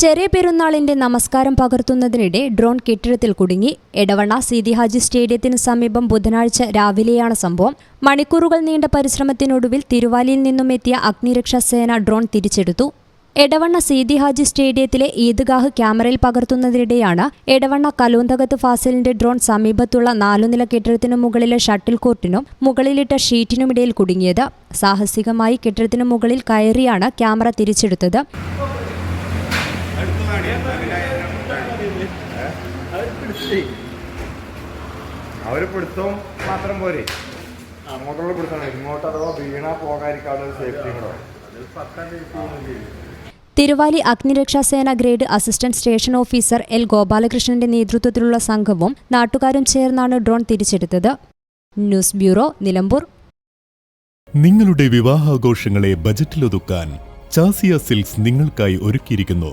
ചെറിയ പെരുന്നാളിന്റെ നമസ്കാരം പകർത്തുന്നതിനിടെ ഡ്രോൺ കെട്ടിടത്തിൽ കുടുങ്ങി. എടവണ്ണ സീതി ഹാജി സ്റ്റേഡിയത്തിന് സമീപം ബുധനാഴ്ച രാവിലെയാണ് സംഭവം. മണിക്കൂറുകൾ നീണ്ട പരിശ്രമത്തിനൊടുവിൽ തിരുവാലിയിൽ നിന്നും എത്തിയ അഗ്നിരക്ഷാ സേന ഡ്രോൺ തിരിച്ചെടുത്തു. എടവണ്ണ സീതി ഹാജി സ്റ്റേഡിയത്തിലെ ഈദ്ഗാഹ് ക്യാമറയിൽ പകർത്തുന്നതിനിടെയാണ് എടവണ്ണ കലൂന്തകത്ത് ഫാസിലിന്റെ ഡ്രോൺ സമീപത്തുള്ള നാലുനില കെട്ടിടത്തിനു മുകളിലെ ഷട്ടിൽ കോർട്ടിനും മുകളിലിട്ട ഷീറ്റിനുമിടയിൽ കുടുങ്ങിയത്. സാഹസികമായി കെട്ടിടത്തിനു മുകളിൽ കയറിയാണ് ക്യാമറ തിരിച്ചെടുത്തത്. അവർ പിടുത്തവും മാത്രം പോരെ. അങ്ങോട്ടുള്ള പിടുത്തം ഇങ്ങോട്ട് അഥവാ വീണാ പോകാതിരിക്കാനുള്ള സേഫ്റ്റി കൂടെ. Thiruvali അഗ്നിരക്ഷാസേന grade assistant station officer L ഗോപാലകൃഷ്ണന്റെ നേതൃത്വത്തിലുള്ള സംഘവും നാട്ടുകാരും ചേർന്നാണ് ഡ്രോൺ തിരിച്ചെടുത്തത്. News bureau Nilambur. നിങ്ങളുടെ വിവാഹാഘോഷങ്ങളെ ബജറ്റിലൊതുക്കാൻ ചാസിയ സിൽക്സ് നിങ്ങൾക്കായി ഒരുക്കിയിരിക്കുന്നു.